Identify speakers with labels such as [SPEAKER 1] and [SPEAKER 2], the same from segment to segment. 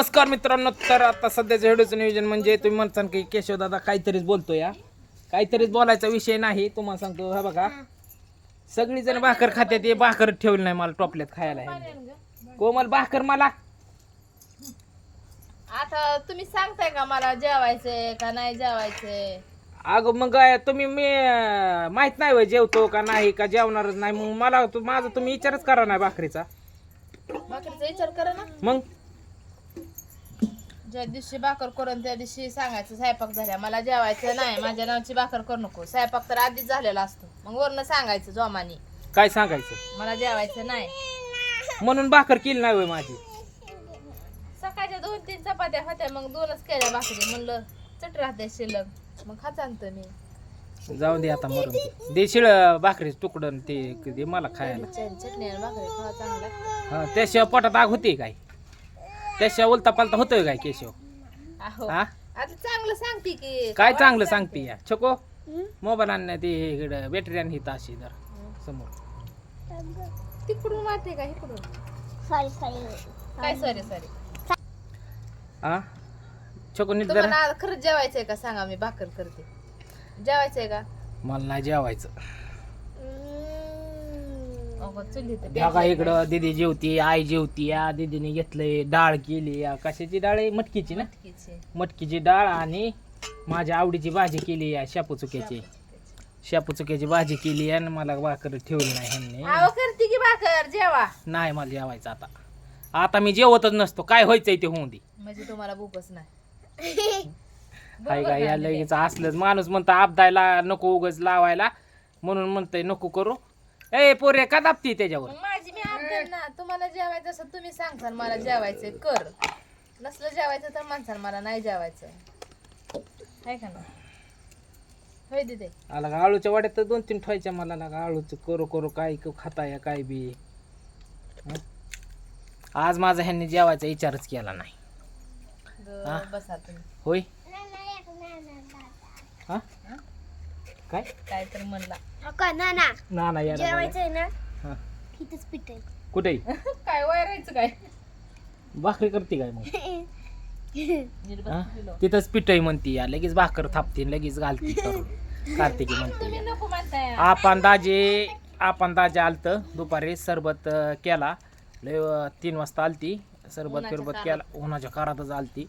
[SPEAKER 1] नमस्कार मित्रांनो तर आता सध्याचं व्हिडिओचं नियोजन म्हणजे तुम्ही म्हणता की केशव दादा काहीतरीच बोलतो या काहीतरीच बोलायचा विषय नाही तुम्हाला सांगतो हा बघा. सगळी जण भाकर खात्यात ये भाकर ठेवली नाही मला टोपल्यात खायला. ह्यांनी. कोमल भाकर मला.
[SPEAKER 2] आता तुम्ही सांगताय का मला जेवायचंय का नाही जेवायचंय?
[SPEAKER 1] अगं मग तुम्ही मी अं, माहीत नाही होय जेवतो का नाही का जेवणारच नाही. मग मला तू माझा तुम्ही विचारच करा नाही भाकरीचा.
[SPEAKER 2] भाकरीचा विचार करा ना.
[SPEAKER 1] मग?
[SPEAKER 2] ज्या दिवशी भाकर करून त्या दिवशी सांगायचं स्वयंपाक झाल्या मला जेवायचं नाही माझ्या नावाची भाकर करू नको. स्वयंपाक तर आधीच झालेला असतो. मग वरनं सांगायचं जोमानी
[SPEAKER 1] काय सांगायचं?
[SPEAKER 2] मला जेवायचं नाही.
[SPEAKER 1] म्हणून भाकर केली नाही होय माझी.
[SPEAKER 2] सकाळच्या दोन तीन चपात्या होत्या मग दोनच केल्या भाकरी. म्हणलं चट राहते शिल्लक. मग खात आणतो मी.
[SPEAKER 1] जाऊ दे आता मरून दे. दे शिळ भाकरीच तुकडं ते दे मला खायला.
[SPEAKER 2] चट- चटणी आणि भाकरी खावा चांगला
[SPEAKER 1] हा त्याशिवाय पोटात आग होते काय? त्याशिवाय उलता पालता होतोय काय केशव?
[SPEAKER 2] अहो
[SPEAKER 1] हा?
[SPEAKER 2] आता चांगलं सांगते की.
[SPEAKER 1] काय चांगलं सांगते. या? छको मोबाईल आणण्या ते इकडं बॅटरी आणि हित अशी जर समोर.
[SPEAKER 2] तिकडून वाटते का इकडून? काय सॉरी सॉरी
[SPEAKER 1] हा छको नीट जरा.
[SPEAKER 2] तुम्हाला खरंच जेवायचंय का? सांगा मी भाकर करते. जेवायचंय का?
[SPEAKER 1] मला नाही जेवायचं. बघा इकडं दिदी जेवती आई जेवती या दीदीने घेतलंय डाळ केली. या कशाची डाळ आहे? मटकीची ना?
[SPEAKER 2] मटकीची.
[SPEAKER 1] मटकीची डाळ आणि माझ्या आवडीची भाजी केली या शापू चुक्याची. शापू चुक्याची. भाजी आहे आणि मला भाकर ठेवली नाही ह्यांनी.
[SPEAKER 2] अहो करते की भाकर? जेवा.
[SPEAKER 1] नाही मला जेवायचं आता. आता मी जेवतच नसतो. काय व्हायचंय ते होऊन दे.
[SPEAKER 2] म्हणजे तुम्हाला भूकच नाही.
[SPEAKER 1] हाय का या लगेच असलंच. माणूस म्हणतो आपदायला नको उगच लावायला. म्हणून म्हणतंय नको करू. ए पोरे का दाबती त्याच्यावर.
[SPEAKER 2] मग माझी मी आपदेल ना. तुम्हाला जेवायचं असं तुम्ही सांगताल मला जेवायचंय कर. नसलं जेवायचं तर माणसाल मला नाही जेवायचं. आहे का ना होय दिदे.
[SPEAKER 1] आला का? आळूच्या वाड्यात तर दोन तीन ठेवायच्या मला लागा आळूचं करू करू काय क- खाता या काय बी. हं? आज माझा ह्यांनी जेवायचा विचारच केला नाही.
[SPEAKER 2] ग-
[SPEAKER 1] हा?
[SPEAKER 2] बसा तुम्ही.
[SPEAKER 1] होय? हा? काय?
[SPEAKER 2] काय तर म्हणला.
[SPEAKER 1] ना ना.
[SPEAKER 3] ना
[SPEAKER 1] हा.
[SPEAKER 3] इथंच पीठ आहे
[SPEAKER 1] कुठे?
[SPEAKER 2] काय वैरायचं काय?
[SPEAKER 1] भाकरी करते काय मग?
[SPEAKER 2] नीट
[SPEAKER 1] हा? तिथंच पिठई म्हणती या लगेच भाकर थापते लगेच घालती करून. कार्तिकी म्हणते.
[SPEAKER 2] तुम्ही नको म्हणताय.
[SPEAKER 1] आपण दाजे आपण दाजे आलत दुपारी सरबत अं, केला. लय अं, तीन वाजता आलती सरबत
[SPEAKER 2] उन्हाच्या
[SPEAKER 1] फिरबत. केला. उन्हाच्या कारातच आलती.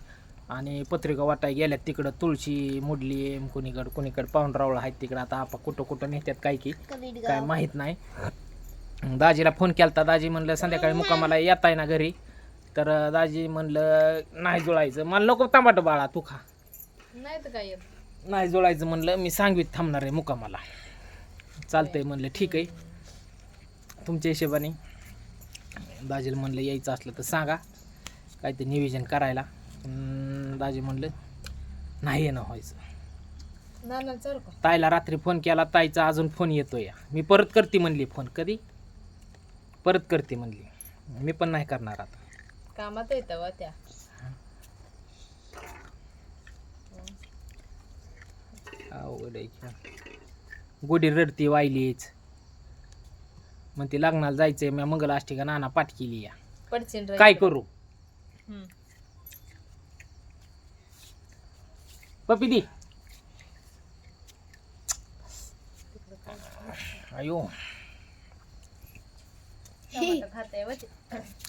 [SPEAKER 1] आणि पत्रिका वाटाय गेल्यात तिकडं तुळशी मुडली कुणीकडं कुणीकडं पाहुणरावळ आहेत तिकडं. आता आपा कुठं कुठं नेत्यात काय की काय माहीत नाही. दाजीला फोन केलता. दाजी म्हणलं संध्याकाळी मुकामाला येत आहे ना घरी. तर दाजी म्हणलं नाही जुळायचं. मला नको तांबाट बाळा तू खा.
[SPEAKER 2] नाही तर काय.
[SPEAKER 1] नाही जुळायचं म्हणलं मी सांगवीत थांबणार आहे मुकामाला चालतंय म्हणलं ठीक आहे. तुमच्या हिशोबाने. दाजीला म्हणलं यायचं असलं तर सांगा. काय ते नियोजन करायला. दाजी म्हणलं नाही येणं व्हायचं.
[SPEAKER 2] चल का
[SPEAKER 1] ताईला रात्री फोन केला ताईचा अजून फोन येतो या मी परत करते म्हणली फोन कधी? परत करते म्हणली. मी पण नाही करणार आता.
[SPEAKER 2] कामात येतं व त्या.
[SPEAKER 1] अवघड आहे की. गोडी रडती वाहिलीच. मग ती लग्नाला जायचंय मी मंगल अष्टिका नाना पाठ केली या.
[SPEAKER 2] रे.
[SPEAKER 1] काय करू?
[SPEAKER 2] हम्म.
[SPEAKER 1] पपी दी अयो.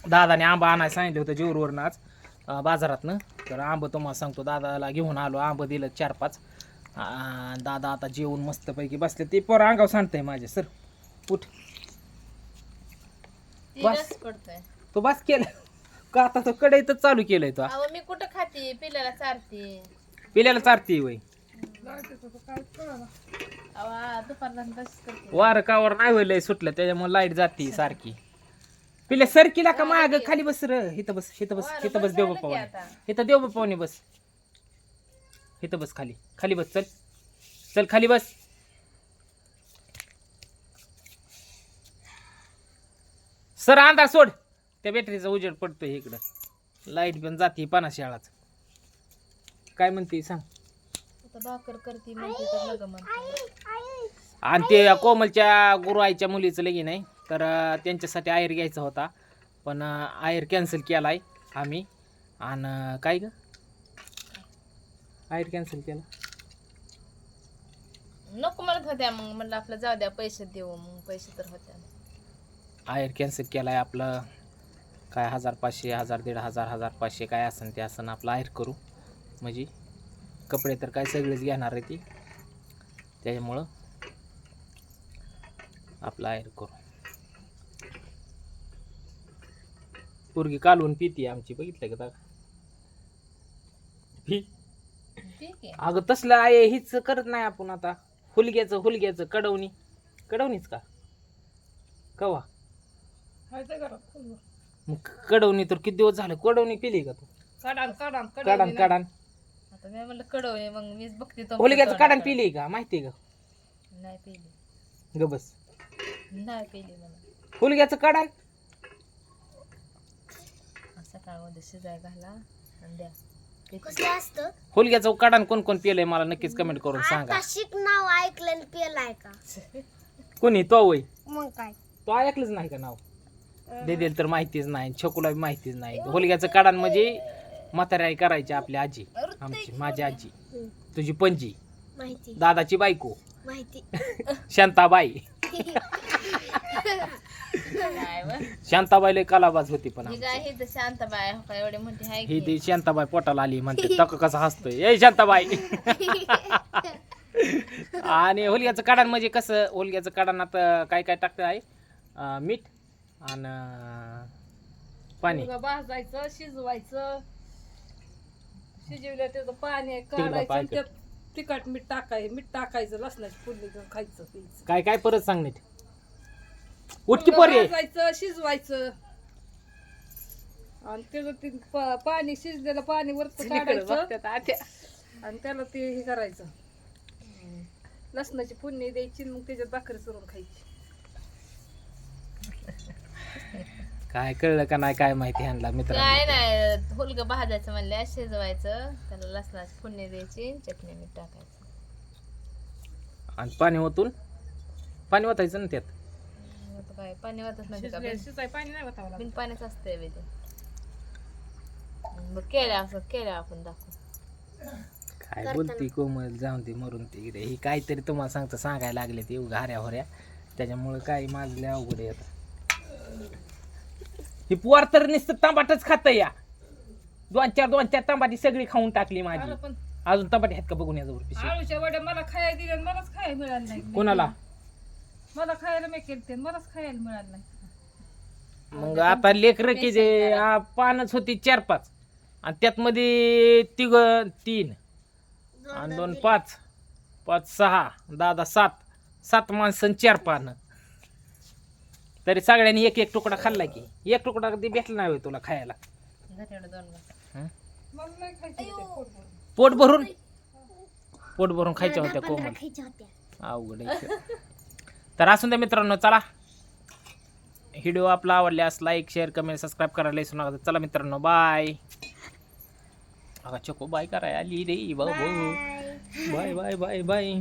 [SPEAKER 1] दादाने आंबा आणायला सांगितलं होतं जेवरवरनं आज बाजारातनं. तर आंबं तुम्हाला सांगतो दादाला घेऊन आलो आंबं दिलं चार पाच. दादा आता जेवून मस्तपैकी बसले. ते पोरं अंगाव सांगतंय माझे सर. उठ.
[SPEAKER 2] ती
[SPEAKER 1] बस. तो बस केलं. का आता तो कढईतच चालू केलंय तो.
[SPEAKER 2] अहो मी कुठं खाते? पिल्याला चारते.
[SPEAKER 1] पिल्याला चारती वय. वार कावर नाही होईल सुटलं त्याच्यामुळे लाइट जाती सारखी. पिल्या सरकीला का माग खाली बस र इथं बस इथं बस इथं बस देव
[SPEAKER 2] आता.
[SPEAKER 1] इथं देव बाप्पावणी बस. इथं बस खाली खाली बस चल. चल खाली बस. सर अंधार सोड. त्या बॅटरीचा उजेड पडतोय इकडं. लाइट पण जाते पाना शाळाच काय म्हणते सांग.
[SPEAKER 2] आता भाकर करते म्हणते तर नग म्हणते.
[SPEAKER 1] आणि ते कोमलच्या गुरु आईच्या मुलीचं लगीन आहे. तर अं, त्यांच्यासाठी आयर घ्यायचा होता. पण आयर कॅन्सल केला आहे आम्ही. आणि काय ग? आयर कॅन्सल केला.
[SPEAKER 2] नको म्हणत होत्या मग. म्हणलं आपलं जाऊ द्या पैसे देऊ. मग पैसे तर होत्या.
[SPEAKER 1] आयर कॅन्सल केलाय आपलं. काय हजार पाचशे हजार दीड हजार हजार पाचशे काय असन ते असन आपलं आयर करू. म्हणजे कपडे तर काय सगळेच घेणार आहे ती. त्याच्यामुळं आपलं आयर करू. पोरगी कालवून पिती आमची बघितलं का पी.
[SPEAKER 2] आहे.
[SPEAKER 1] अगं तसलं आहे हीच करत नाही आपण आता. हुलग्याचं हुलग्याचं कडवणी. कडवणीच का? कवा? मग कडवणी तर किती दिवस झाले? कडवणी पिली का तू?
[SPEAKER 2] काढान काढान
[SPEAKER 1] काढान काढान.
[SPEAKER 2] आता मी म्हणलं मग मीच बघते तो
[SPEAKER 1] हुलग्याचं काढान पिली का? माहिती का?
[SPEAKER 2] नाही पिली.
[SPEAKER 1] ग बस.
[SPEAKER 2] नाही पिली मला.
[SPEAKER 1] हुलग्याचं काढान
[SPEAKER 2] सकाळमध्ये शिजाय घाला आणि द्या.
[SPEAKER 3] कसं असतं?
[SPEAKER 1] हुलग्याचं काढान कोण कोण पिलंय मला नक्कीच कमेंट करून सांगा.
[SPEAKER 3] आता शिक नाव ऐकलं आणि पेलाय का?
[SPEAKER 1] कोणी? तो वय
[SPEAKER 3] मग काय?
[SPEAKER 1] तो ऐकलंच नाही का नाव? देदेल तर माहितीच नाही छकुला बी माहितीच नाही. हुलग्याचं काढान म्हणजे म्हातारी आई करायची आपली आजी. आमची माझी आजी. तुझी पणजी.
[SPEAKER 3] माहिती.
[SPEAKER 1] दादाची बायको.
[SPEAKER 3] माहिती.
[SPEAKER 1] शांताबाई.
[SPEAKER 2] काय व?
[SPEAKER 1] शांताबाईला कलाबाज होती पण
[SPEAKER 2] ही
[SPEAKER 1] आमची.
[SPEAKER 2] काय ही तर शांताबाई हो का एवढी मोठी आहे
[SPEAKER 1] ही ती शांताबाई पोटाला आली म्हणते तक कसं हसतोय? ए शांताबाई. आणि होलग्याचं काढण म्हणजे कसं? होलग्याचं काढण आता काय काय टाकतं आहे अं, मीठ आणि पाणी.
[SPEAKER 2] शिजवायचं. शिजवलं त्याचं पाणी काढायचं आणि त्यात तिखट मीठ टाकायचं मीठ टाकायचं लसणाची फोडणी देऊन खायचं प्यायचं.
[SPEAKER 1] काय काय परत सांग नीट. उठकी पोरी
[SPEAKER 2] भाजायचं शिजवायचं. आणि त्याचं ते प- पाणी शिजलेलं पाणी वरच काढायचं. आणि त्याला ते हे करायचं. लसणाची फोडणी द्यायची आणि मग त्याच्यात भाकरी चरून खायची.
[SPEAKER 1] काय कळलं का नाही काय माहिती ह्यांना
[SPEAKER 2] काय नाही हुलग भाजायचं म्हणल्या शिजवायचं. त्याला लसणाची फोडणी द्यायची चटणी मीठ टाकायचं.
[SPEAKER 1] आणि पाणी ओतून? पाणी ओतायचं ना त्यात?
[SPEAKER 2] आता काय पाणी वाटत नाही का बिन-
[SPEAKER 3] पाणी नाही
[SPEAKER 2] बिन पाण्याच असतंय बे ते. केल्या असं केल्या आपण दाखवू.
[SPEAKER 1] काय बोलती कोमल जाऊन ती मरून ती इकडे ही काहीतरी तुम्हाला सांगतं सांगायला लागले ते उगा हऱ्या होऱ्या त्याच्यामुळे काय माझले अवघड आहे आता. ही पोर तर नुसतं तांबाटच खात या. दोन चार दोन चार तांबाटी सगळी खाऊन टाकली माझी.
[SPEAKER 2] पण
[SPEAKER 1] अजून तांबाटी आहेत का बघून याजवळ पिशवी?
[SPEAKER 2] आळूच्या वड्या मला खायला दिल्या आणि मलाच खायला मिळालं नाही.
[SPEAKER 1] कोणाला?
[SPEAKER 2] मला खायला मी केलते आणि मलाच खायला मिळालं नाही.
[SPEAKER 1] मग आता लेकर की जे आ, पानच होती चार पाच. आणि त्यात मध्ये तिघ तीन. आणि दोन पाच. पाच सहा. दादा सात. सात माणसं आणि चार पानं. तरी सगळ्यांनी एक एक तुकडा खाल्ला की एक तुकडा कधी भेटला नाही होय तुला खायला. हं?
[SPEAKER 2] पोट भरून.
[SPEAKER 1] पोट भरून खायच्या होत्या कोमल
[SPEAKER 3] खायच्या होत्या
[SPEAKER 1] अवघड आहे. तर असून द्या मित्रांनो चला व्हिडिओ आपला आवडल्यास लाईक शेअर कमेंट सबस्क्राईब करायला विसरू नका चला मित्रांनो बाय अगा चको बाय कराय आली रे बाबू बाय बाय बाय बाय